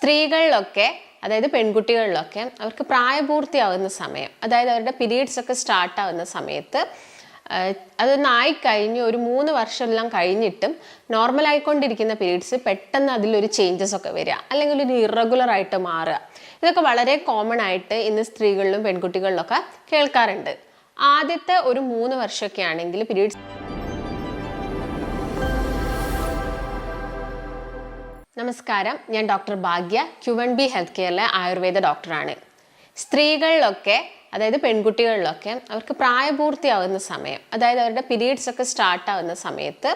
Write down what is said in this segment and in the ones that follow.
സ്ത്രീകളിലൊക്കെ അതായത് പെൺകുട്ടികളിലൊക്കെ അവർക്ക് പ്രായപൂർത്തിയാവുന്ന സമയം അതായത് അവരുടെ പീരീഡ്സ് ഒക്കെ സ്റ്റാർട്ടാവുന്ന സമയത്ത് അതൊന്നായി കഴിഞ്ഞ് ഒരു മൂന്ന് വർഷമെല്ലാം കഴിഞ്ഞിട്ടും നോർമൽ ആയിക്കൊണ്ടിരിക്കുന്ന പീരീഡ്സ് പെട്ടെന്ന് അതിലൊരു ചേഞ്ചസ് ഒക്കെ വരിക അല്ലെങ്കിൽ ഒരു ഇറഗുലർ ആയിട്ട് മാറുക. ഇതൊക്കെ വളരെ കോമൺ ആയിട്ട് ഇന്ന് സ്ത്രീകളിലും പെൺകുട്ടികളിലൊക്കെ കേൾക്കാറുണ്ട്. ആദ്യത്തെ ഒരു മൂന്ന് വർഷമൊക്കെ ആണെങ്കിൽ പീരീഡ്സ് നമസ്കാരം. ഞാൻ doctor Bhagya Q one B health കെയറിലെ Ayurveda ഡോക്ടറാണ്. സ്ത്രീകളിലൊക്കെ അതായത് പെൺകുട്ടികളിലൊക്കെ അവർക്ക് പ്രായപൂർത്തിയാവുന്ന സമയം അതായത് അവരുടെ പീരീഡ്സ് ഒക്കെ സ്റ്റാർട്ടാവുന്ന സമയത്ത്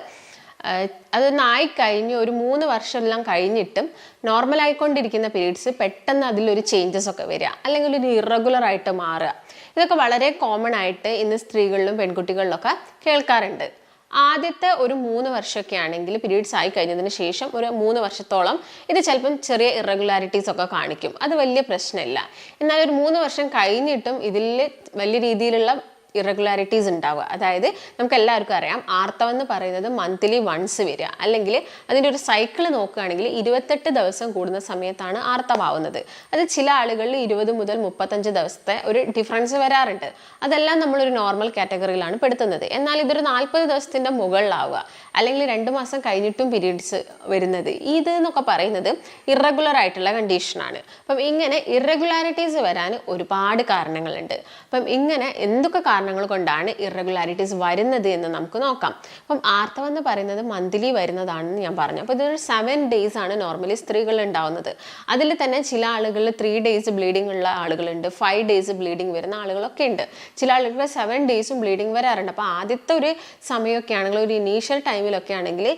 അതൊന്നായി കഴിഞ്ഞ് ഒരു മൂന്ന് വർഷമെല്ലാം കഴിഞ്ഞിട്ടും നോർമൽ ആയിക്കൊണ്ടിരിക്കുന്ന പീരീഡ്സ് പെട്ടെന്ന് അതിലൊരു ചേഞ്ചസ് ഒക്കെ വരിക അല്ലെങ്കിൽ ഒരു ഇറഗുലർ ആയിട്ട് മാറുക. ഇതൊക്കെ വളരെ കോമൺ ആയിട്ട് ഇന്ന് സ്ത്രീകളിലും പെൺകുട്ടികളിലൊക്കെ കേൾക്കാറുണ്ട്. ആദ്യത്തെ ഒരു മൂന്ന് വർഷമൊക്കെ ആണെങ്കിൽ പീരീഡ്സ് ആയി കഴിഞ്ഞതിന് ശേഷം ഒരു മൂന്ന് വർഷത്തോളം ഇത് ചിലപ്പം ചെറിയ ഇറഗുലാരിറ്റീസ് ഒക്കെ കാണിക്കും. അത് വലിയ പ്രശ്നമില്ല. എന്നാൽ ഒരു മൂന്ന് വർഷം കഴിഞ്ഞിട്ടും ഇതിൽ വലിയ രീതിയിലുള്ള ഇറഗുലാരിറ്റീസ് ഉണ്ടാവുക. അതായത് നമുക്ക് എല്ലാവർക്കും അറിയാം ആർത്തവം എന്ന് പറയുന്നത് മന്ത്ലി വൺസ് വരിക. അല്ലെങ്കിൽ അതിന്റെ ഒരു സൈക്കിൾ നോക്കുകയാണെങ്കിൽ ഇരുപത്തെട്ട് ദിവസം കൂടുന്ന സമയത്താണ് ആർത്തവാവുന്നത്. അത് ചില ആളുകളിൽ ഇരുപത് മുതൽ മുപ്പത്തഞ്ച് ദിവസത്തെ ഒരു ഡിഫറൻസ് വരാറുണ്ട്. അതെല്ലാം നമ്മളൊരു നോർമൽ കാറ്റഗറിയിലാണ് പെടുത്തുന്നത്. എന്നാൽ ഇതൊരു നാൽപ്പത് ദിവസത്തിന്റെ മുകളിലാവുക. അല്ലെങ്കിൽ രണ്ട് മാസം കഴിഞ്ഞിട്ടും പീരീഡ്സ് വരുന്നത്. ഇത് എന്നൊക്കെ പറയുന്നത് ഇറഗുലർ ആയിട്ടുള്ള കണ്ടീഷനാണ് അപ്പം ഇങ്ങനെ ഇറഗുലാരിറ്റീസ് വരാൻ ഒരുപാട് കാരണങ്ങളുണ്ട്. അപ്പം ഇങ്ങനെ എന്തൊക്കെ കാരണങ്ങൾ കൊണ്ടാണ് ഇറഗുലാരിറ്റീസ് വരുന്നത് എന്ന് നമുക്ക് നോക്കാം. അപ്പം ആർത്തവം എന്ന് പറയുന്നത് മന്ത്ലി വരുന്നതാണെന്ന് ഞാൻ പറഞ്ഞു. അപ്പോൾ ഇതൊരു സെവൻ ഡേയ്സ് ആണ് നോർമലി സ്ത്രീകൾ ഉണ്ടാവുന്നത്. അതിൽ തന്നെ ചില ആളുകളിൽ ത്രീ ഡേയ്സ് ബ്ലീഡിംഗ് ഉള്ള ആളുകളുണ്ട് ഫൈവ് ഡേയ്സ് ബ്ലീഡിംഗ് വരുന്ന ആളുകളൊക്കെ ഉണ്ട്. ചില ആളുകൾ സെവൻ ഡേയ്സും ബ്ലീഡിംഗ് വരാറുണ്ട്. അപ്പോൾ ആദ്യത്തെ ഒരു സമയമൊക്കെ ആണെങ്കിൽ ഒരു ഇനീഷ്യൽ ടൈമിലൊക്കെ ആണെങ്കിൽ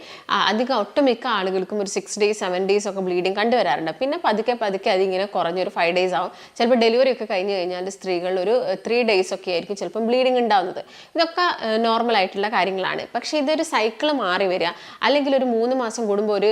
അധികം ഒട്ടുമിക്ക ആളുകൾക്കും ഒരു സിക്സ് ഡേയ്സ് സെവൻ ഡേയ്സ് ഒക്കെ ബ്ലീഡിംഗ് കണ്ടുവരാറുണ്ട് പിന്നെ പതുക്കെ പതുക്കെ അതിങ്ങനെ കുറഞ്ഞൊരു ഫൈവ് ഡേയ്സ് ആവും. ചിലപ്പോൾ ഡെലിവറി ഒക്കെ കഴിഞ്ഞ് കഴിഞ്ഞാൽ സ്ത്രീകൾ ഒരു ത്രീ ഡേയ്സ് ഒക്കെ ആയിരിക്കും. ചിലപ്പം ബ്ലീഡിംഗ് ഉണ്ടാവുന്നത്. ഇതൊക്കെ നോർമൽ ആയിട്ടുള്ള കാര്യങ്ങളാണ്. പക്ഷേ ഇതൊരു സൈക്കിൾ മാറി വരിക. അല്ലെങ്കിൽ ഒരു മൂന്ന് മാസം കൂടുമ്പോൾ ഒരു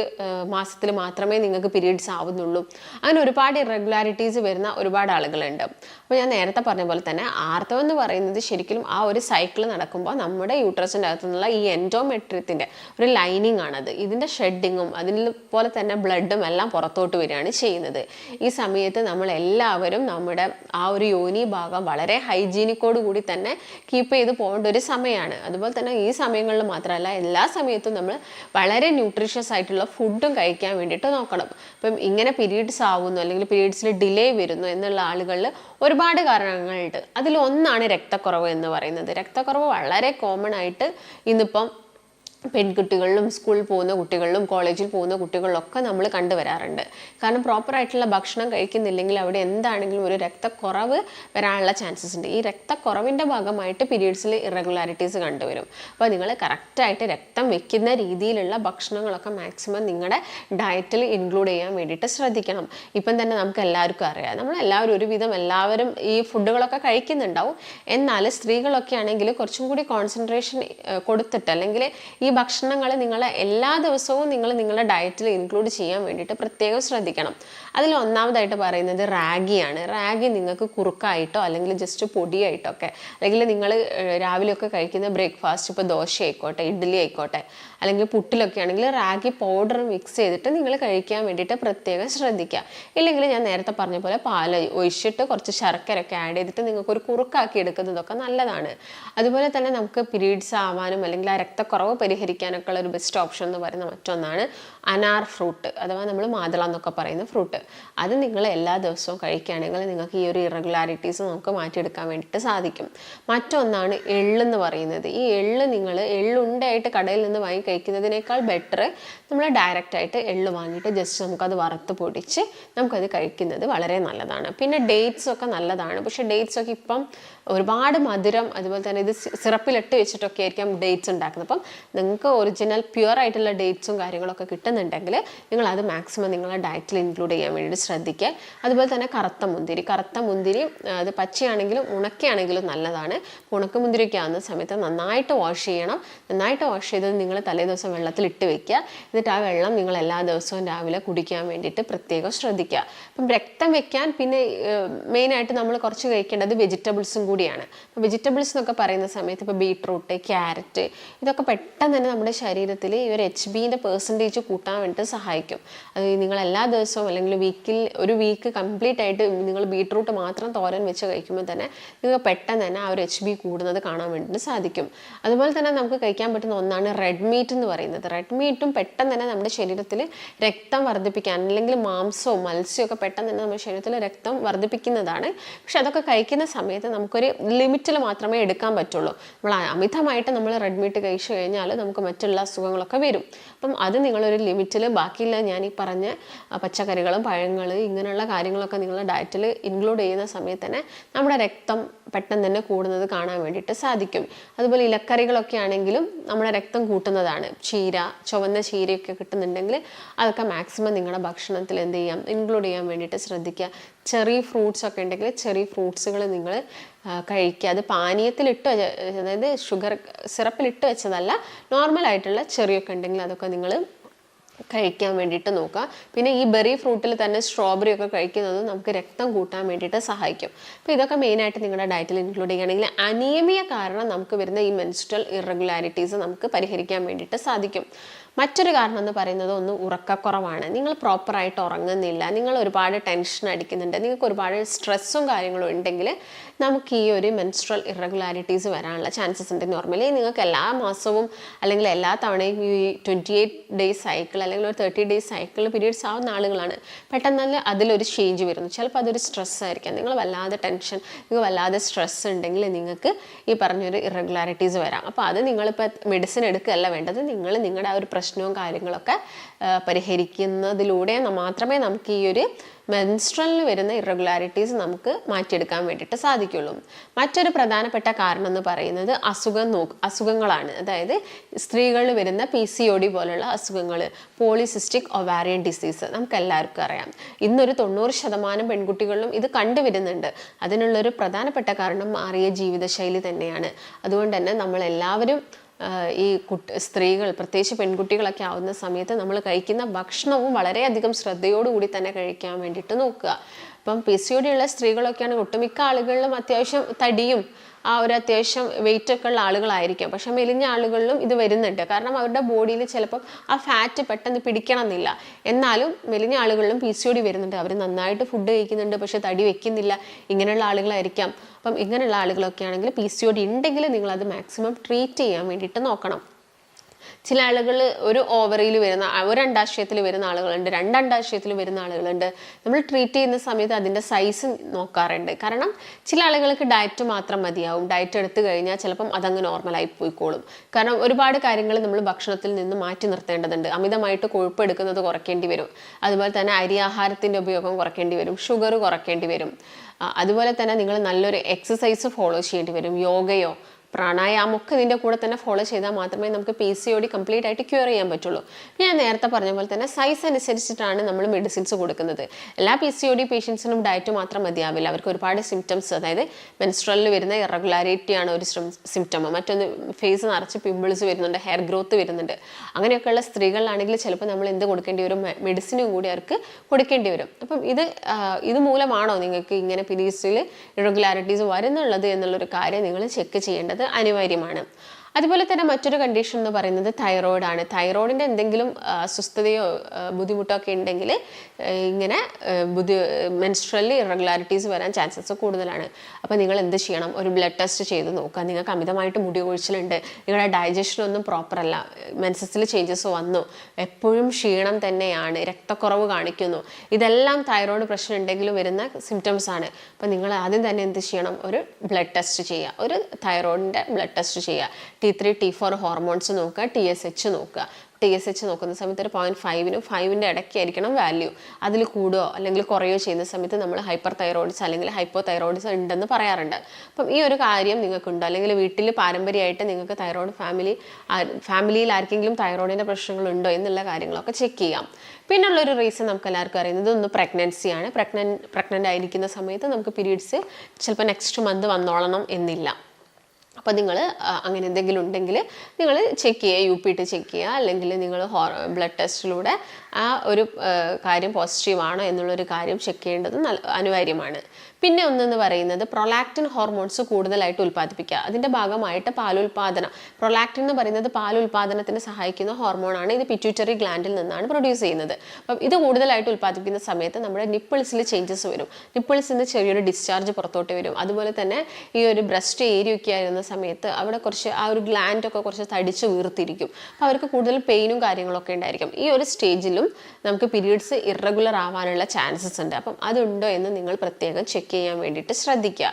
മാസത്തിൽ മാത്രമേ നിങ്ങൾക്ക് പീരീഡ്സ് ആവുന്നുള്ളൂ. അങ്ങനെ ഒരുപാട് ഇറഗുലാരിറ്റീസ് വരുന്ന ഒരുപാട് ആളുകളുണ്ട്. അപ്പോൾ ഞാൻ നേരത്തെ പറഞ്ഞ പോലെ തന്നെ ആർത്തവം എന്ന് പറയുന്നത് ശരിക്കും ആ ഒരു സൈക്കിൾ നടക്കുമ്പോൾ നമ്മുടെ യൂട്രസിന്റെ അകത്തു നിന്നുള്ള ഈ എൻഡോമെട്രിയത്തിന്റെ ഒരു ലൈനിങ് ആണത്. ഇതിന്റെ ഷെഡിങ്ങും അതിൽ പോലെ തന്നെ ബ്ലഡും എല്ലാം പുറത്തോട്ട് വരികയാണ് ചെയ്യുന്നത്. ഈ സമയത്ത് നമ്മൾ എല്ലാവരും നമ്മുടെ ആ ഒരു യോനി ഭാഗം വളരെ ഹൈജീനിക്കോട് കൂടി തന്നെ കീപ്പ് ചെയ്ത് പോകേണ്ട ഒരു സമയമാണ്. അതുപോലെ തന്നെ ഈ സമയങ്ങളിൽ മാത്രമല്ല എല്ലാ സമയത്തും നമ്മൾ വളരെ ന്യൂട്രീഷ്യസ് ആയിട്ടുള്ള ഫുഡും കഴിക്കാൻ വേണ്ടിയിട്ട് നോക്കണം. ഇപ്പം ഇങ്ങനെ പീരീഡ്സ് ആവുന്നു അല്ലെങ്കിൽ പീരീഡ്സിൽ ഡിലേ വരുന്നു എന്നുള്ള ആളുകളിൽ ഒരുപാട് കാരണങ്ങളുണ്ട്. അതിലൊന്നാണ് രക്തക്കുറവ് എന്ന് പറയുന്നത്. രക്തക്കുറവ് വളരെ കോമൺ ആയിട്ട് ഇന്നിപ്പം പെൺകുട്ടികളിലും സ്കൂളിൽ പോകുന്ന കുട്ടികളിലും കോളേജിൽ പോകുന്ന കുട്ടികളിലൊക്കെ നമ്മൾ കണ്ടുവരാറുണ്ട് കാരണം പ്രോപ്പറായിട്ടുള്ള ഭക്ഷണം കഴിക്കുന്നില്ലെങ്കിൽ അവിടെ എന്താണെങ്കിലും ഒരു രക്തക്കുറവ് വരാനുള്ള ചാൻസസ് ഉണ്ട്. ഈ രക്തക്കുറവിന്റെ ഭാഗമായിട്ട് പീരീഡ്സിൽ ഇറഗുലാരിറ്റീസ് കണ്ടുവരും അപ്പോൾ നിങ്ങൾ കറക്റ്റായിട്ട് രക്തം വെക്കുന്ന രീതിയിലുള്ള ഭക്ഷണങ്ങളൊക്കെ മാക്സിമം നിങ്ങളുടെ ഡയറ്റിൽ ഇൻക്ലൂഡ് ചെയ്യാൻ വേണ്ടിയിട്ട് ശ്രദ്ധിക്കണം. ഇപ്പം തന്നെ നമുക്ക് എല്ലാവർക്കും അറിയാം. നമ്മളെല്ലാവരും ഒരുവിധം എല്ലാവരും ഈ ഫുഡുകളൊക്കെ കഴിക്കുന്നുണ്ടാവും. എന്നാൽ സ്ത്രീകളൊക്കെ ആണെങ്കിൽ കുറച്ചും കൂടി കോൺസെൻട്രേഷൻ കൊടുത്തിട്ട് അല്ലെങ്കിൽ ഈ ഭക്ഷണങ്ങൾ നിങ്ങൾ എല്ലാ ദിവസവും നിങ്ങൾ നിങ്ങളുടെ ഡയറ്റിൽ ഇൻക്ലൂഡ് ചെയ്യാൻ വേണ്ടിയിട്ട് പ്രത്യേകം ശ്രദ്ധിക്കണം. അതിൽ ഒന്നാമതായിട്ട് പറയുന്നത് റാഗിയാണ്. റാഗി നിങ്ങൾക്ക് കുറുക്കായിട്ടോ അല്ലെങ്കിൽ ജസ്റ്റ് പൊടിയായിട്ടോ ഒക്കെ അല്ലെങ്കിൽ നിങ്ങൾ രാവിലെയൊക്കെ കഴിക്കുന്ന ബ്രേക്ക്ഫാസ്റ്റ് ഇപ്പോൾ ദോശ ആയിക്കോട്ടെ ഇഡ്ഡലി ആയിക്കോട്ടെ അല്ലെങ്കിൽ പുട്ടിലൊക്കെ ആണെങ്കിൽ റാഗി പൗഡർ മിക്സ് ചെയ്തിട്ട് നിങ്ങൾ കഴിക്കാൻ വേണ്ടിയിട്ട് പ്രത്യേകം ശ്രദ്ധിക്കുക. ഇല്ലെങ്കിൽ ഞാൻ നേരത്തെ പറഞ്ഞ പോലെ പാൽ ഒഴിച്ചിട്ട് കുറച്ച് ശർക്കരയൊക്കെ ആഡ് ചെയ്തിട്ട് നിങ്ങൾക്ക് ഒരു കുറുക്കാക്കി എടുക്കുന്നതൊക്കെ നല്ലതാണ്. അതുപോലെ തന്നെ നമുക്ക് പീരീഡ്സ് ആവാനും അല്ലെങ്കിൽ ആ രക്തക്കുറവ് പരിഹരിക്കാനൊക്കെ ഉള്ള ഒരു ബെസ്റ്റ് ഓപ്ഷൻ എന്ന് പറയുന്ന മറ്റൊന്നാണ് അനാർ ഫ്രൂട്ട് അഥവാ നമ്മൾ മാതള എന്നൊക്കെ പറയുന്ന ഫ്രൂട്ട് അത് നിങ്ങൾ എല്ലാ ദിവസവും കഴിക്കുകയാണെങ്കിൽ നിങ്ങൾക്ക് ഈ ഒരു ഇറഗുലാരിറ്റീസ് നമുക്ക് മാറ്റിയെടുക്കാൻ വേണ്ടിയിട്ട് സാധിക്കും. മറ്റൊന്നാണ് എള്ളെന്ന് പറയുന്നത്. ഈ എള്ള് നിങ്ങൾ എള്ളുണ്ടായിട്ട് കടയിൽ നിന്ന് വാങ്ങി കഴിക്കുന്നതിനേക്കാൾ ബെറ്റർ നമ്മൾ ഡയറക്റ്റ് ആയിട്ട് എള്ള് വാങ്ങിയിട്ട് ജസ്റ്റ് നമുക്കത് വറുത്ത് പൊടിച്ച് നമുക്കത് കഴിക്കുന്നത് വളരെ നല്ലതാണ്. പിന്നെ ഡേറ്റ്സ് ഒക്കെ നല്ലതാണ്. പക്ഷേ ഡേറ്റ്സ് ഒക്കെ ഇപ്പം ഒരുപാട് മധുരം അതുപോലെ തന്നെ ഇത് സിറപ്പിലിട്ട് വെച്ചിട്ടൊക്കെ ആയിരിക്കും ഡേറ്റ്സ് ഉണ്ടാക്കുന്നത്. അപ്പം നിങ്ങൾക്ക് ഒറിജിനൽ പ്യുവർ ആയിട്ടുള്ള ഡേറ്റ്സും കാര്യങ്ങളൊക്കെ കിട്ടുന്നുണ്ടെങ്കിൽ നിങ്ങൾ അത് മാക്സിമം നിങ്ങളുടെ ഡയറ്റിൽ ഇൻക്ലൂഡ് ചെയ്യാൻ വേണ്ടിയിട്ട് ശ്രദ്ധിക്കുക. അതുപോലെ തന്നെ കറുത്ത മുന്തിരി. കറുത്ത മുന്തിരി അത് പച്ചയാണെങ്കിലും ഉണക്കയാണെങ്കിലും നല്ലതാണ്. ഉണക്ക മുന്തിരിയൊക്കെ ആവുന്ന സമയത്ത് നന്നായിട്ട് വാഷ് ചെയ്യണം. നന്നായിട്ട് വാഷ് ചെയ്തത് നിങ്ങൾ തലേ ദിവസം വെള്ളത്തിൽ ഇട്ട് വെക്കുക. എന്നിട്ട് ആ വെള്ളം നിങ്ങൾ എല്ലാ ദിവസവും രാവിലെ കുടിക്കാൻ വേണ്ടിയിട്ട് പ്രത്യേകം ശ്രദ്ധിക്കുക. അപ്പം രക്തം വെക്കാൻ പിന്നെ മെയിനായിട്ട് നമ്മൾ കുറച്ച് കഴിക്കേണ്ടത് വെജിറ്റബിൾസും കൂടിയാണ്. വെജിറ്റബിൾസ് എന്നൊക്കെ പറയുന്ന സമയത്ത് ഇപ്പോൾ ബീട്രൂട്ട് ക്യാരറ്റ് ഇതൊക്കെ പെട്ടെന്ന് തന്നെ നമ്മുടെ ശരീരത്തിൽ ഈ ഒരു എച്ച് ബിന്റെ പെർസെന്റേജ് കൂട്ടാൻ വേണ്ടിയിട്ട് സഹായിക്കും. അത് നിങ്ങൾ എല്ലാ ദിവസവും അല്ലെങ്കിൽ വീക്കിൽ ഒരു വീക്ക് കംപ്ലീറ്റ് ആയിട്ട് നിങ്ങൾ ബീട്രൂട്ട് മാത്രം തോരൻ വെച്ച് കഴിക്കുമ്പോൾ തന്നെ നിങ്ങൾക്ക് പെട്ടെന്ന് തന്നെ ആ ഒരു എച്ച് ബി കൂടുന്നത് കാണാൻ വേണ്ടിയിട്ട് സാധിക്കും. അതുപോലെ തന്നെ നമുക്ക് കഴിക്കാൻ പറ്റുന്ന ഒന്നാണ് റെഡ് മീറ്റ് എന്ന് പറയുന്നത്. റെഡ് മീറ്റും പെട്ടെന്ന് തന്നെ നമ്മുടെ ശരീരത്തിൽ രക്തം വർദ്ധിപ്പിക്കാൻ അല്ലെങ്കിൽ മാംസവും മത്സ്യവും ഒക്കെ പെട്ടെന്ന് തന്നെ നമ്മുടെ ശരീരത്തിൽ രക്തം വർദ്ധിപ്പിക്കുന്നതാണ്. പക്ഷെ അതൊക്കെ കഴിക്കുന്ന സമയത്ത് നമുക്കൊരു ലിമിറ്റിൽ മാത്രമേ എടുക്കാൻ പറ്റുള്ളൂ. നമ്മൾ അമിതമായിട്ട് നമ്മൾ റെഡ് മീറ്റ് കഴിച്ചു കഴിഞ്ഞാൽ നമുക്ക് മറ്റുള്ള അസുഖങ്ങളൊക്കെ വരും. അപ്പം അത് നിങ്ങളൊരു ലിമിറ്റിൽ ബാക്കിയുള്ള ഞാൻ ഈ പറഞ്ഞ പച്ചക്കറികളും പഴങ്ങൾ ഇങ്ങനെയുള്ള കാര്യങ്ങളൊക്കെ നിങ്ങളുടെ ഡയറ്റിൽ ഇൻക്ലൂഡ് ചെയ്യുന്ന സമയത്ത് തന്നെ നമ്മുടെ രക്തം പെട്ടെന്ന് തന്നെ കൂടുന്നത് കാണാൻ വേണ്ടിയിട്ട് സാധിക്കും. അതുപോലെ ഇലക്കറികളൊക്കെ ആണെങ്കിലും നമ്മുടെ രക്തം കൂട്ടുന്നതാണ്. ചീര ചുവന്ന ചീരയൊക്കെ കിട്ടുന്നുണ്ടെങ്കിൽ അതൊക്കെ മാക്സിമം നിങ്ങളുടെ ഭക്ഷണത്തിൽ എന്ത് ചെയ്യാം ഇൻക്ലൂഡ് ചെയ്യാൻ വേണ്ടിയിട്ട് ശ്രദ്ധിക്കുക. ചെറിയ ഫ്രൂട്ട്സ് ഒക്കെ ഉണ്ടെങ്കിൽ ചെറിയ ഫ്രൂട്ട്സുകൾ നിങ്ങൾ കഴിക്കുക. അത് പാനീയത്തിലിട്ട് അതായത് ഷുഗർ സിറപ്പിലിട്ട് വെച്ചതല്ല നോർമലായിട്ടുള്ള ചെറിയൊക്കെ ഉണ്ടെങ്കിൽ അതൊക്കെ നിങ്ങൾ കഴിക്കാൻ വേണ്ടിയിട്ട് നോക്കുക. പിന്നെ ഈ ബെറി ഫ്രൂട്ടിൽ തന്നെ സ്ട്രോബെറി ഒക്കെ കഴിക്കുന്നത് നമുക്ക് രക്തം കൂട്ടാൻ വേണ്ടിയിട്ട് സഹായിക്കും. അപ്പോൾ ഇതൊക്കെ മെയിനായിട്ട് നിങ്ങളുടെ ഡയറ്റിൽ ഇൻക്ലൂഡ് ചെയ്യുകയാണെങ്കിൽ അനീമിയ കാരണം നമുക്ക് വരുന്ന ഈ മെൻസ്ട്രൽ ഇറഗുലാരിറ്റീസ് നമുക്ക് പരിഹരിക്കാൻ വേണ്ടിയിട്ട് സാധിക്കും. മറ്റൊരു കാരണം എന്ന് പറയുന്നത് ഒന്ന് ഉറക്കക്കുറവാണ്. നിങ്ങൾ പ്രോപ്പറായിട്ട് ഉറങ്ങുന്നില്ല. നിങ്ങൾ ഒരുപാട് ടെൻഷൻ അടിക്കുന്നുണ്ട്. നിങ്ങൾക്ക് ഒരുപാട് സ്ട്രെസ്സും കാര്യങ്ങളും ഉണ്ടെങ്കിൽ നമുക്ക് ഈ ഒരു മെൻസ്ട്രൽ ഇറഗുലാരിറ്റീസ് വരാനുള്ള ചാൻസസ് ഉണ്ട് നോർമലി നിങ്ങൾക്ക് എല്ലാ മാസവും അല്ലെങ്കിൽ എല്ലാ തവണയും ഈ ട്വന്റി എയ്റ്റ് ഡേയ്സ് സൈക്കിൾ അല്ലെങ്കിൽ ഒരു തേർട്ടി ഡേയ്സ് സൈക്കിൾ പീരീഡ്സ് ആവുന്ന ആളുകളാണ്. പെട്ടെന്ന് തന്നെ അതിലൊരു ചേഞ്ച് വരുന്നു. ചിലപ്പോൾ അതൊരു സ്ട്രെസ് ആയിരിക്കാം. നിങ്ങൾ വല്ലാതെ ടെൻഷൻ നിങ്ങൾക്ക് വല്ലാതെ സ്ട്രെസ് ഉണ്ടെങ്കിൽ നിങ്ങൾക്ക് ഈ പറഞ്ഞൊരു ഇറഗുലാരിറ്റീസ് വരാം. അപ്പോൾ അത് നിങ്ങളിപ്പോൾ മെഡിസിൻ എടുക്കുകയല്ല വേണ്ടത്. നിങ്ങൾ നിങ്ങളുടെ ആ ഒരു പ്രശ്നവും കാര്യങ്ങളൊക്കെ പരിഹരിക്കുന്നതിലൂടെ മാത്രമേ നമുക്ക് ഈ ഒരു മെൻസ്ട്രലിന് വരുന്ന ഇറഗുലാരിറ്റീസ് നമുക്ക് മാറ്റിയെടുക്കാൻ വേണ്ടിയിട്ട് സാധിക്കുള്ളൂ. മറ്റൊരു പ്രധാനപ്പെട്ട കാരണം എന്ന് പറയുന്നത് അസുഖം നോ അസുഖങ്ങളാണ്. അതായത് സ്ത്രീകളിൽ വരുന്ന പി സി ഒ ഡി പോലുള്ള അസുഖങ്ങൾ പോളിസിസ്റ്റിക് ഒവാരിയൻ ഡിസീസ് നമുക്ക് എല്ലാവർക്കും അറിയാം. ഇന്നൊരു തൊണ്ണൂറ് ശതമാനം പെൺകുട്ടികളിലും ഇത് കണ്ടുവരുന്നുണ്ട്. അതിനുള്ളൊരു പ്രധാനപ്പെട്ട കാരണം മാറിയ ജീവിതശൈലി തന്നെയാണ്. അതുകൊണ്ട് തന്നെ നമ്മളെല്ലാവരും ഈ കുട്ടി സ്ത്രീകൾ പ്രത്യേകിച്ച് പെൺകുട്ടികളൊക്കെ ആവുന്ന സമയത്ത് നമ്മൾ കഴിക്കുന്ന ഭക്ഷണവും വളരെയധികം ശ്രദ്ധയോടുകൂടി തന്നെ കഴിക്കാൻ വേണ്ടിയിട്ട് നോക്കുക. ഇപ്പം പി സി ഒ ഡി ഉള്ള സ്ത്രീകളൊക്കെയാണ് ഒട്ടുമിക്ക ആളുകളിലും അത്യാവശ്യം തടിയും ആ ഒരു അത്യാവശ്യം വെയിറ്റ് ഒക്കെ ഉള്ള ആളുകളായിരിക്കാം. പക്ഷെ മെലിഞ്ഞ ആളുകളിലും ഇത് വരുന്നുണ്ട്. കാരണം അവരുടെ ബോഡിയിൽ ചിലപ്പം ആ ഫാറ്റ് പെട്ടെന്ന് പിടിക്കണമെന്നില്ല. എന്നാലും മെലിഞ്ഞ ആളുകളിലും പി സി ഒ ഡി വരുന്നുണ്ട്. അവർ നന്നായിട്ട് ഫുഡ് കഴിക്കുന്നുണ്ട്. പക്ഷെ തടി വെക്കുന്നില്ല. ഇങ്ങനെയുള്ള ആളുകളായിരിക്കാം. അപ്പം ഇങ്ങനെയുള്ള ആളുകളൊക്കെ ആണെങ്കിൽ പി സി ഒ ഡി ഉണ്ടെങ്കിൽ നിങ്ങളത് മാക്സിമം ട്രീറ്റ് ചെയ്യാൻ വേണ്ടിയിട്ട് നോക്കണം. ചില ആളുകൾ ഒരു ഓവറിയിൽ വരുന്ന ഒരു അണ്ടാശയത്തിൽ വരുന്ന ആളുകളുണ്ട് രണ്ട് അണ്ടാശയത്തിൽ വരുന്ന ആളുകളുണ്ട്. നമ്മൾ ട്രീറ്റ് ചെയ്യുന്ന സമയത്ത് അതിന്റെ സൈസ് നോക്കാറുണ്ട്. കാരണം ചില ആളുകൾക്ക് ഡയറ്റ് മാത്രം മതിയാവും. ഡയറ്റ് എടുത്തു കഴിഞ്ഞാൽ ചിലപ്പം അതങ്ങ് നോർമലായി പോയിക്കോളും. കാരണം ഒരുപാട് കാര്യങ്ങൾ നമ്മൾ ഭക്ഷണത്തിൽ നിന്ന് മാറ്റി നിർത്തേണ്ടതുണ്ട്. അമിതമായിട്ട് കൊഴുപ്പ് എടുക്കുന്നത് കുറയ്ക്കേണ്ടി വരും. അതുപോലെ തന്നെ അരി ആഹാരത്തിന്റെ ഉപയോഗം കുറയ്ക്കേണ്ടി വരും. ഷുഗർ കുറയ്ക്കേണ്ടി വരും. അതുപോലെ തന്നെ നിങ്ങൾ നല്ലൊരു എക്സസൈസ് ഫോളോ ചെയ്യേണ്ടി വരും. യോഗയോ പ്രാണായാമം ഒക്കെ ഇതിന്റെ കൂടെ തന്നെ ഫോളോ ചെയ്താൽ മാത്രമേ നമുക്ക് P C O D complete ആയിട്ട് ക്യൂർ ചെയ്യാൻ പറ്റുള്ളൂ. ഞാൻ നേരത്തെ പറഞ്ഞ പോലെ തന്നെ സൈസ് അനുസരിച്ചിട്ടാണ് നമ്മൾ മെഡിസിൻസ് കൊടുക്കുന്നത്. എല്ലാ പി സി ഒ ഡി പേഷ്യൻസിനും ഡയറ്റ് മാത്രം മതിയാവില്ല. അവർക്ക് ഒരുപാട് സിംറ്റംസ് അതായത് മെൻസ്ട്രലിൽ വരുന്ന ഇറഗുലാരിറ്റി ആണ് ഒരു സിംറ്റം മറ്റൊന്ന് ഫേസ് നിറച്ച് പിമ്പിൾസ് വരുന്നുണ്ട് ഹെയർ ഗ്രോത്ത് വരുന്നുണ്ട്. അങ്ങനെയൊക്കെയുള്ള സ്ത്രീകളിലാണെങ്കിൽ ചിലപ്പോൾ നമ്മൾ എന്ത് കൊടുക്കേണ്ടി വരും? മെഡിസിനും കൂടി അവർക്ക് കൊടുക്കേണ്ടി വരും. അപ്പം ഇത് ഇത് മൂലമാണോ നിങ്ങൾക്ക് ഇങ്ങനെ പീരീഡ്സിൽ ഇറഗുലാരിറ്റീസ് വരുന്നുള്ളത് എന്നുള്ളൊരു കാര്യം നിങ്ങൾ ചെക്ക് ചെയ്യേണ്ടത് അനിവാര്യമാണ്. അതുപോലെ തന്നെ മറ്റൊരു കണ്ടീഷൻ എന്ന് പറയുന്നത് തൈറോയിഡാണ് തൈറോയിഡിന്റെ എന്തെങ്കിലും അസ്വസ്ഥതയോ ബുദ്ധിമുട്ടോ ഒക്കെ ഉണ്ടെങ്കിൽ ഇങ്ങനെ ബുദ്ധി മെൻസ്ട്രലി ഇറഗുലാരിറ്റീസ് വരാൻ ചാൻസസ് കൂടുതലാണ്. അപ്പോൾ നിങ്ങൾ എന്ത് ചെയ്യണം? ഒരു ബ്ലഡ് ടെസ്റ്റ് ചെയ്ത് നോക്കുക. നിങ്ങൾക്ക് അമിതമായിട്ട് മുടി കൊഴിച്ചിലുണ്ട്. നിങ്ങളുടെ ഡൈജഷനൊന്നും പ്രോപ്പറല്ല മെൻസസിൽ ചേഞ്ചസ് വന്നു. എപ്പോഴും ക്ഷീണം തന്നെയാണ്. രക്തക്കുറവ് കാണിക്കുന്നു. ഇതെല്ലാം തൈറോയിഡ് പ്രശ്നം ഉണ്ടെങ്കിൽ വരുന്ന സിംറ്റംസ് ആണ്. അപ്പോൾ നിങ്ങൾ ആദ്യം തന്നെ എന്ത് ചെയ്യണം? ഒരു ബ്ലഡ് ടെസ്റ്റ് ചെയ്യുക. ഒരു തൈറോയിഡിന്റെ ബ്ലഡ് ടെസ്റ്റ് ചെയ്യുക. T three T four hormones നോക്കുക ടി എസ് എച്ച് നോക്കുക. ടി എസ് എച്ച് നോക്കുന്ന സമയത്ത് ഒരു പോയിന്റ് ഫൈവിനും ഫൈവിന്റെ ഇടയ്ക്കായിരിക്കണം വാല്യൂ അതിൽ കൂടുകയോ അല്ലെങ്കിൽ കുറയോ ചെയ്യുന്ന സമയത്ത് നമ്മൾ ഹൈപ്പർ തൈറോയിഡ്സ് അല്ലെങ്കിൽ ഹൈപ്പോ തൈറോയിഡ്സ് ഉണ്ടെന്ന് പറയാറുണ്ട്. അപ്പം ഈ ഒരു കാര്യം നിങ്ങൾക്കുണ്ടോ? അല്ലെങ്കിൽ വീട്ടിൽ പാരമ്പര്യമായിട്ട് നിങ്ങൾക്ക് തൈറോയിഡ് ഫാമിലി ഫാമിലിയിൽ ആർക്കെങ്കിലും തൈറോയിഡിന്റെ പ്രശ്നങ്ങളുണ്ടോ എന്നുള്ള കാര്യങ്ങളൊക്കെ ചെക്ക് ചെയ്യാം. പിന്നുള്ളൊരു റീസൺ നമുക്ക് എല്ലാവർക്കും അറിയുന്നത് ഒന്ന് പ്രഗ്നൻസിയാണ് പ്രഗ്നൻ പ്രഗ്നന്റ് ആയിരിക്കുന്ന സമയത്ത് നമുക്ക് പീരീഡ്സ് ചിലപ്പോൾ നെക്സ്റ്റ് മന്ത് വന്നോളണം എന്നില്ല. അപ്പോൾ നിങ്ങൾ അങ്ങനെ എന്തെങ്കിലും ഉണ്ടെങ്കിൽ നിങ്ങൾ ചെക്ക് ചെയ്യുക യു പി ഇട്ട് ചെക്ക് ചെയ്യുക അല്ലെങ്കിൽ നിങ്ങൾ ബ്ലഡ് ടെസ്റ്റിലൂടെ ആ ഒരു കാര്യം പോസിറ്റീവ് ആണോ എന്നുള്ളൊരു കാര്യം ചെക്ക് ചെയ്യേണ്ടത് നല്ല അനിവാര്യമാണ്. പിന്നെ ഒന്നെന്ന് പറയുന്നത് പ്രൊലാക്റ്റിൻ ഹോർമോൺസ് കൂടുതലായിട്ട് ഉൽപ്പാദിപ്പിക്കുക. അതിന്റെ ഭാഗമായിട്ട് പാലുൽപാദനം. പ്രൊലാക്റ്റിൻ എന്ന് പറയുന്നത് പാലുൽപാദനത്തിന് സഹായിക്കുന്ന ഹോർമോണാണ് ഇത് പിറ്റ്യൂട്ടറി ഗ്ലാൻഡിൽ നിന്നാണ് പ്രൊഡ്യൂസ് ചെയ്യുന്നത്. അപ്പം ഇത് കൂടുതലായിട്ട് ഉൽപ്പാദിപ്പിക്കുന്ന സമയത്ത് നമ്മുടെ നിപ്പിൾസിൽ ചേഞ്ചസ് വരും. നിപ്പിൾസിൽ നിന്ന് ചെറിയൊരു ഡിസ്ചാർജ് പുറത്തോട്ട് വരും. അതുപോലെ തന്നെ ഈ ഒരു ബ്രസ്റ്റ് ഏരിയ ഒക്കെ ആയിരുന്ന സമയത്ത് അവിടെ കുറച്ച് ആ ഒരു ഗ്ലാൻഡൊക്കെ കുറച്ച് തടിച്ച് വീർത്തിരിക്കും. അപ്പോൾ അവർക്ക് കൂടുതൽ പെയിനും കാര്യങ്ങളൊക്കെ ഉണ്ടായിരിക്കും. ഈ ഒരു സ്റ്റേജിലും നമുക്ക് പീരീഡ്സ് ഇറഗുലർ ആവാനുള്ള ചാൻസസ് ഉണ്ട്. അപ്പം അതുണ്ടോ എന്ന് നിങ്ങൾ പ്രത്യേകം ചെക്ക് ചെയ്യാൻ വേണ്ടിയിട്ട് ശ്രദ്ധിക്കുക.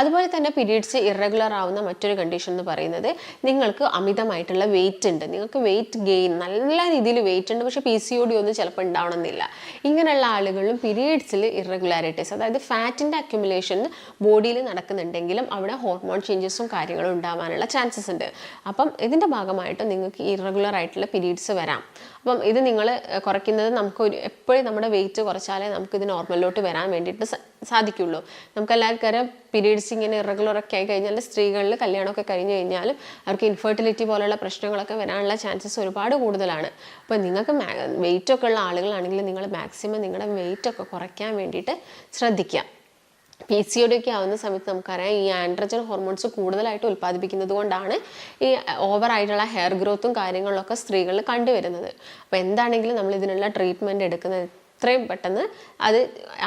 അതുപോലെ തന്നെ പീരീഡ്സ് ഇറഗുലർ ആവുന്ന മറ്റൊരു കണ്ടീഷൻ എന്ന് പറയുന്നത് നിങ്ങൾക്ക് അമിതമായിട്ടുള്ള വെയിറ്റ് ഉണ്ട്. നിങ്ങൾക്ക് വെയിറ്റ് ഗെയിൻ നല്ല രീതിയിൽ വെയിറ്റ് ഉണ്ട്. പക്ഷേ പി സി ഒ ഡി ഒന്നും ചിലപ്പോൾ ഉണ്ടാവണമെന്നില്ല. ഇങ്ങനെയുള്ള ആളുകളും പീരീഡ്സിൽ ഇറഗുലാരിറ്റീസ് അതായത് ഫാറ്റിന്റെ അക്യുമുലേഷൻ ബോഡിയിൽ നടക്കുന്നുണ്ടെങ്കിലും അവിടെ ഹോർമോൺ ചേഞ്ചസും കാര്യങ്ങളും ഉണ്ടാവാനുള്ള ചാൻസസ് ഉണ്ട്. അപ്പം ഇതിന്റെ ഭാഗമായിട്ട് നിങ്ങൾക്ക് ഇറഗുലർ ആയിട്ടുള്ള പീരീഡ്സ് വരാം. അപ്പം ഇത് നിങ്ങൾ കുറയ്ക്കുന്നത് നമുക്ക് ഒരു എപ്പോഴും നമ്മുടെ വെയിറ്റ് കുറച്ചാലേ നമുക്ക് ഇത് നോർമലിലോട്ട് വരാൻ വേണ്ടിയിട്ട് സാധിക്കുള്ളൂ. നമുക്ക് എല്ലാവർക്കും പീരീഡ്സ് ഇങ്ങനെ ഇറഗുലർ ഒക്കെ ആയി കഴിഞ്ഞാൽ സ്ത്രീകളിൽ കല്യാണമൊക്കെ കഴിഞ്ഞ് കഴിഞ്ഞാലും അവർക്ക് ഇൻഫെർട്ടിലിറ്റി പോലുള്ള പ്രശ്നങ്ങളൊക്കെ വരാനുള്ള ചാൻസസ് ഒരുപാട് കൂടുതലാണ്. അപ്പോൾ നിങ്ങൾക്ക് വെയിറ്റ് ഒക്കെ ഉള്ള ആളുകളാണെങ്കിൽ നിങ്ങൾ മാക്സിമം നിങ്ങളുടെ വെയിറ്റ് ഒക്കെ കുറയ്ക്കാൻ വേണ്ടിയിട്ട് ശ്രദ്ധിക്കുക. പി സി ഒ ഡി ഒക്കെ ആവുന്ന സമയത്ത് നമുക്കറിയാം ഈ ആൻഡ്രജൻ ഹോർമോൺസ് കൂടുതലായിട്ട് ഉൽപ്പാദിപ്പിക്കുന്നത് കൊണ്ടാണ് ഈ ഓവറായിട്ടുള്ള ഹെയർ ഗ്രോത്തും കാര്യങ്ങളിലൊക്കെ സ്ത്രീകളിൽ കണ്ടുവരുന്നത്. അപ്പോൾ എന്താണെങ്കിലും നമ്മൾ ഇതിനുള്ള ട്രീറ്റ്മെന്റ് എടുക്കുന്നത് എത്രയും പെട്ടെന്ന് അത്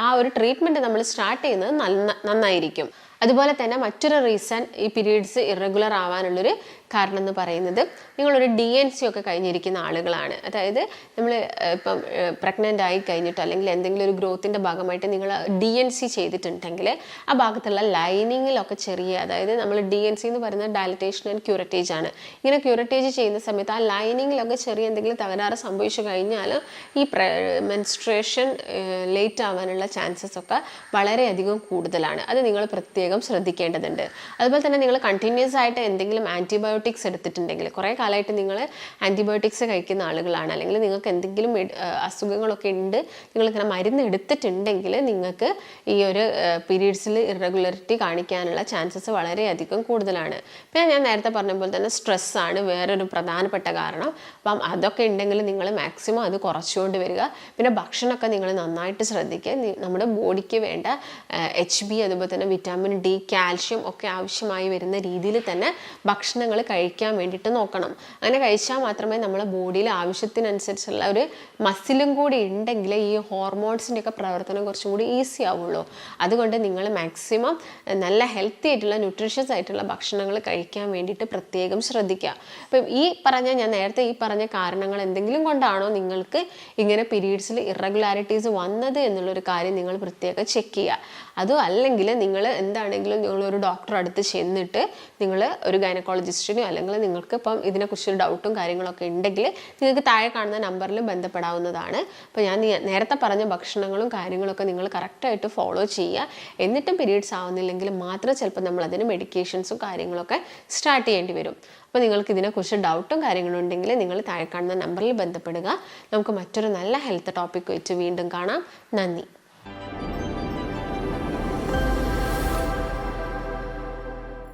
ആ ഒരു ട്രീറ്റ്മെന്റ് നമ്മൾ സ്റ്റാർട്ട് ചെയ്യുന്നത് നന്ന നന്നായിരിക്കും. അതുപോലെ തന്നെ മറ്റൊരു റീസൺ ഈ പീരീഡ്സ് ഇറഗുലർ ആവാനുള്ളൊരു കാരണം എന്ന് പറയുന്നത് നിങ്ങളൊരു ഡി എൻ സി ഒക്കെ കഴിഞ്ഞിരിക്കുന്ന ആളുകളാണ്. അതായത് നമ്മൾ ഇപ്പം പ്രഗ്നന്റ് ആയി കഴിഞ്ഞിട്ട് അല്ലെങ്കിൽ എന്തെങ്കിലും ഒരു ഗ്രോത്തിന്റെ ഭാഗമായിട്ട് നിങ്ങൾ ഡി എൻ സി ചെയ്തിട്ടുണ്ടെങ്കിൽ ആ ഭാഗത്തുള്ള ലൈനിങ്ങിലൊക്കെ ചെറിയ അതായത് നമ്മൾ ഡി എൻ സി എന്ന് പറയുന്നത് ഡയലറ്റേഷൻ ആൻഡ് ക്യൂററ്റേജ് ആണ്. ഇങ്ങനെ ക്യൂററ്റേജ് ചെയ്യുന്ന സമയത്ത് ആ ലൈനിങ്ങിലൊക്കെ ചെറിയ എന്തെങ്കിലും തകരാറ് സംഭവിച്ചു കഴിഞ്ഞാൽ ഈ മെൻസ്ട്രേഷൻ ലേറ്റ് ആവാനുള്ള ചാൻസസ് ഒക്കെ വളരെയധികം കൂടുതലാണ്. അത് നിങ്ങൾ പ്രത്യേകം ശ്രദ്ധിക്കേണ്ടതുണ്ട്. അതുപോലെ തന്നെ നിങ്ങൾ കണ്ടിന്യൂസ് ആയിട്ട് എന്തെങ്കിലും ആന്റിബയോട്ടിക്സ് എടുത്തിട്ടുണ്ടെങ്കിൽ കുറേ കാലമായിട്ട് നിങ്ങൾ ആന്റിബയോട്ടിക്സ് കഴിക്കുന്ന ആളുകളാണ്. അല്ലെങ്കിൽ നിങ്ങൾക്ക് എന്തെങ്കിലും അസുഖങ്ങളൊക്കെ ഉണ്ട് നിങ്ങളിങ്ങനെ മരുന്ന് എടുത്തിട്ടുണ്ടെങ്കിൽ നിങ്ങൾക്ക് ഈ ഒരു പീരീഡ്സിൽ ഇറഗുലറിറ്റി കാണിക്കാനുള്ള ചാൻസസ് വളരെയധികം കൂടുതലാണ്. പിന്നെ ഞാൻ നേരത്തെ പറഞ്ഞ പോലെ തന്നെ സ്ട്രെസ്സാണ് വേറൊരു പ്രധാനപ്പെട്ട കാരണം. അപ്പം അതൊക്കെ ഉണ്ടെങ്കിൽ നിങ്ങൾ മാക്സിമം അത് കുറച്ചുകൊണ്ട് വരിക. പിന്നെ ഭക്ഷണമൊക്കെ നിങ്ങൾ നന്നായിട്ട് ശ്രദ്ധിക്കുക. നമ്മുടെ ബോഡിക്ക് വേണ്ട എച്ച് ബി അതുപോലെ തന്നെ വിറ്റാമിൻ ഡി കാൽഷ്യം ഒക്കെ ആവശ്യമായി വരുന്ന രീതിയിൽ തന്നെ ഭക്ഷണങ്ങൾ കഴിക്കാൻ വേണ്ടിയിട്ട് നോക്കണം. അങ്ങനെ കഴിച്ചാൽ മാത്രമേ നമ്മളെ ബോഡിയിൽ ആവശ്യത്തിനനുസരിച്ചുള്ള ഒരു മസിലും കൂടി ഉണ്ടെങ്കിൽ ഈ ഹോർമോൺസിന്റെ ഒക്കെ പ്രവർത്തനം കുറച്ചും കൂടി ഈസി ആവുള്ളൂ. അതുകൊണ്ട് നിങ്ങൾ മാക്സിമം നല്ല ഹെൽത്തി ആയിട്ടുള്ള ന്യൂട്രീഷ്യസ് ആയിട്ടുള്ള ഭക്ഷണങ്ങൾ കഴിക്കാൻ വേണ്ടിയിട്ട് പ്രത്യേകം ശ്രദ്ധിക്കുക. അപ്പം ഈ പറഞ്ഞ ഞാൻ നേരത്തെ ഈ പറഞ്ഞ കാരണങ്ങൾ എന്തെങ്കിലും കൊണ്ടാണോ നിങ്ങൾക്ക് ഇങ്ങനെ പീരീഡ്സിൽ ഇറഗുലാരിറ്റീസ് വന്നത് എന്നുള്ളൊരു കാര്യം നിങ്ങൾ പ്രത്യേകം ചെക്ക് ചെയ്യുക. അതും അല്ലെങ്കിൽ നിങ്ങൾ എന്താണെങ്കിലും നിങ്ങൾ ഒരു ഡോക്ടർ അടുത്ത് ചെന്നിട്ട് നിങ്ങൾ ഒരു ഗൈനക്കോളജിസ്റ്റിനോ അല്ലെങ്കിൽ നിങ്ങൾക്ക് ഇപ്പം ഇതിനെക്കുറിച്ച് ഡൗട്ടും കാര്യങ്ങളൊക്കെ ഉണ്ടെങ്കിൽ നിങ്ങൾക്ക് താഴെ കാണുന്ന നമ്പറിൽ ബന്ധപ്പെടാവുന്നതാണ്. അപ്പോൾ ഞാൻ നേരത്തെ പറഞ്ഞ ഭക്ഷണങ്ങളും കാര്യങ്ങളൊക്കെ നിങ്ങൾ കറക്റ്റായിട്ട് ഫോളോ ചെയ്യുക. എന്നിട്ടും പീരീഡ്സ് ആവുന്നില്ലെങ്കിൽ മാത്രം ചിലപ്പോൾ നമ്മൾ അതിന് മെഡിക്കേഷൻസും കാര്യങ്ങളൊക്കെ സ്റ്റാർട്ട് ചെയ്യേണ്ടി വരും. അപ്പോൾ നിങ്ങൾക്ക് ഇതിനെക്കുറിച്ച് ഡൗട്ടും കാര്യങ്ങളും ഉണ്ടെങ്കിൽ നിങ്ങൾ താഴെ കാണുന്ന നമ്പറിൽ ബന്ധപ്പെടുക. നമുക്ക് മറ്റൊരു നല്ല ഹെൽത്ത് ടോപ്പിക് വെച്ച് വീണ്ടും കാണാം. നന്ദി.